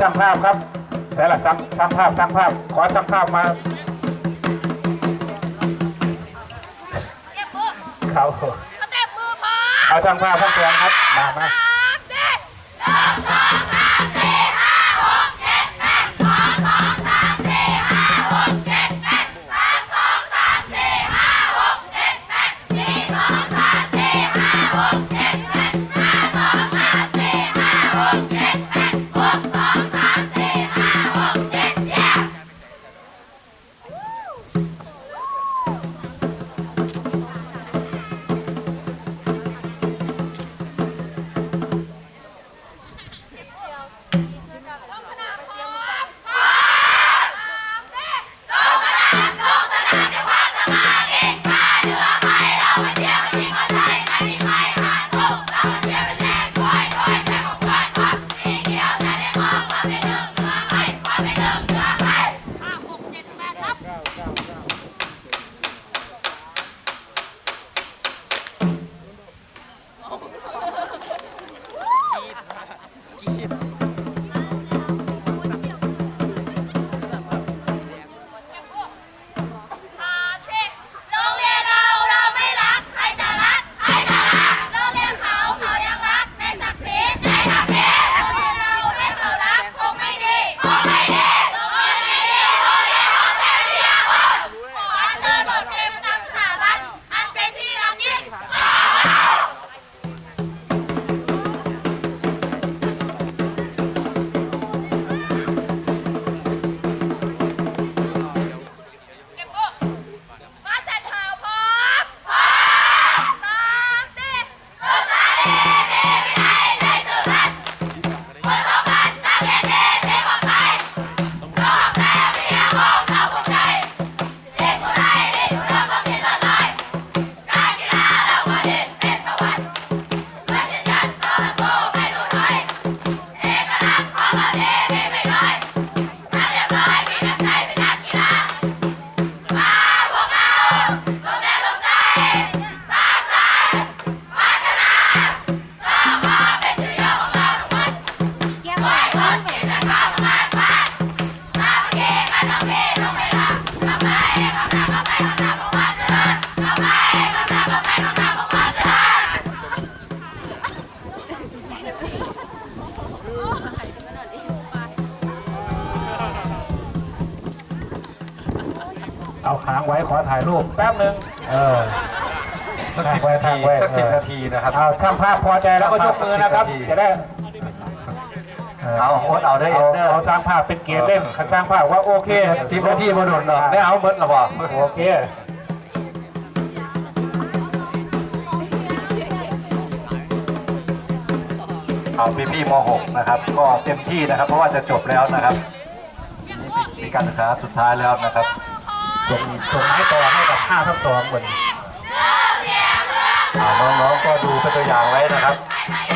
ช่างภาพครับ แต่ละช่างช่างภาพช่างภาพ ขอช่างภาพมาเต็ปมือพอเอาช่างภาพข้างเตียงครับ มามา เอาค้างไว้ขอถ่ายรูปแป๊บหนึ่งเออ สักสิบนาทีสักสิบนาทีนะครับเอาช่างภาพพอใจแล้วก็ยกมือนะครับช่างภาพสัก10จะได้เอาโอ๊ตเอาได้เอ็เอานเดอร์เอาช่างภาพเป็นเกียรติเล่นคันช่างภาพว่าโอเคสิบนาทีมาโดนเนาะได้เอาเบิร์ดหรอบ่โอเคเอาพี่พี่ม .6 นะครับ ก็เต็มที่นะครับ เพราะว่าจะจบแล้วนะครับนี่มีการศึกษาสุดท้ายแล้วนะครับ ส่งส่งไม้ต่อให้กับห้าทับสองคนอ่าน้องๆก็ดูเป็นตัวอย่างไว้นะครับ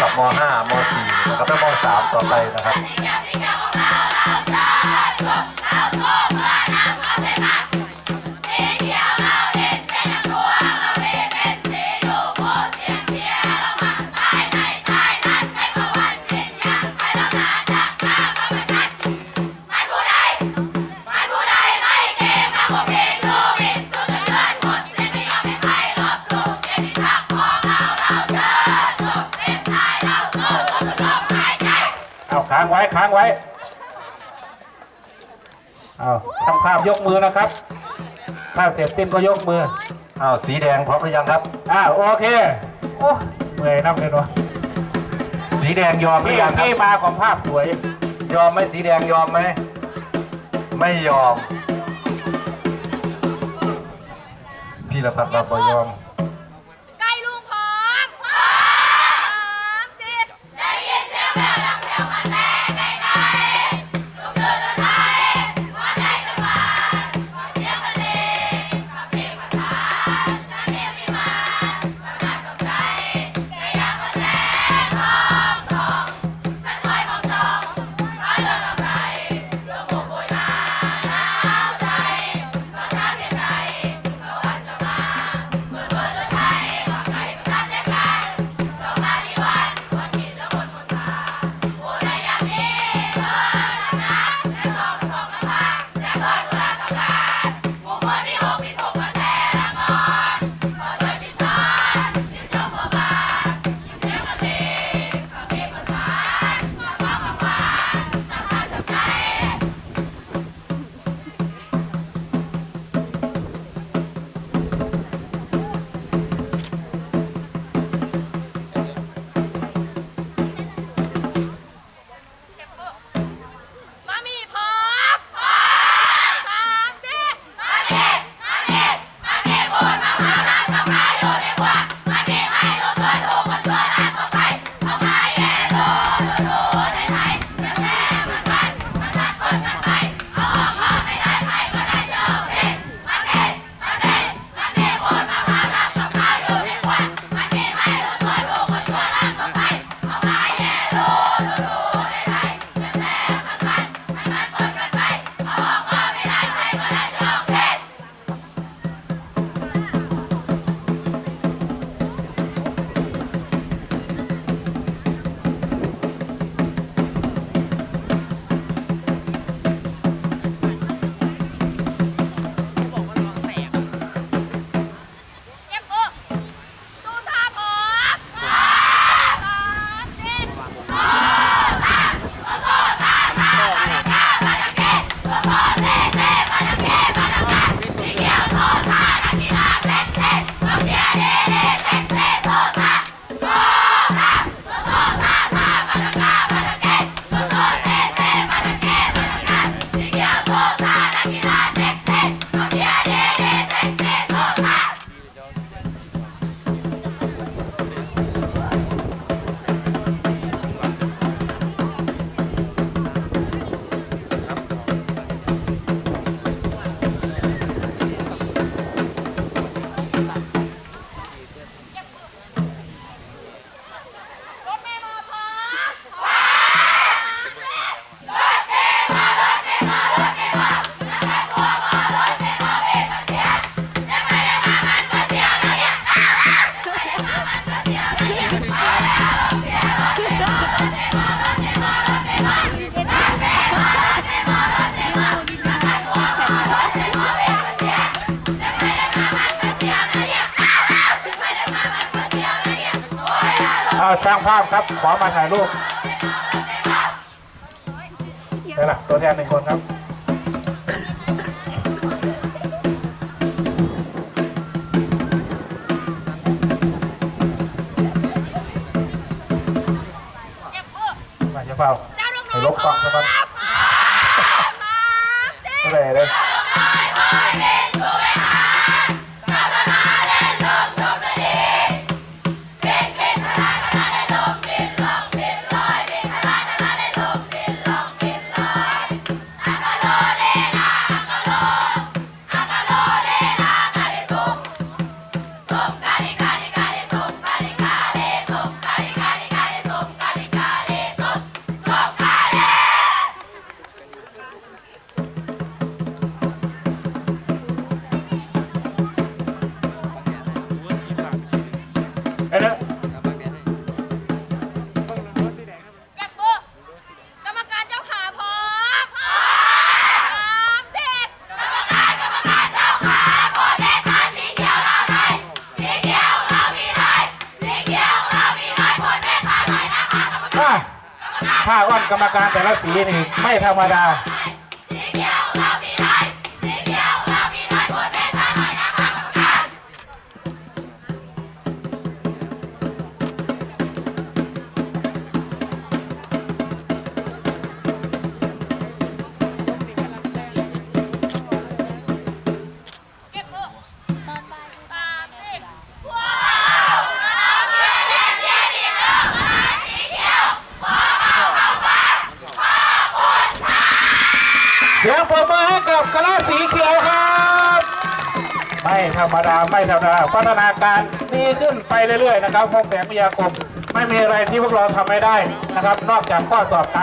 กับม .5 ม .4 นะครับและม .3 ต่อไปนะครับาค้างไว้ค้างไว้เอาช่างภาพยกมือนะครับถ้าเสร็จสิ้นก็ยกมืออ้าวสีแดงพร้อมหรือยังครับอ่าโอเคโอ้เมื่อยน้ำเลยเนาะสีแดงยอมหรืนี่อยังครัที่บมาของภาพสวย ยอมไหมสีแดงยอมไหมไม่ยอมพี่ละพัดเราบ่ยอม ช่างภาพครับ ขอมาถ่ายรูปนี่แหละตัวแทนหนึ่งคนครับ ผ้าอ้อนกรรมการแต่ละสีนี่ไม่ธรรมดา สียงปรบมือให้กับคณะสีเขียวครับไม่ธรรมดาไม่ธรรมดาพัฒนาการดีขึ้นไปเรื่อยๆนะครับห้องแสงพยาคม ไม่มีอะไรที่พวกเราทำไม่ได้นะครับ นอกจากข้อสอบตาม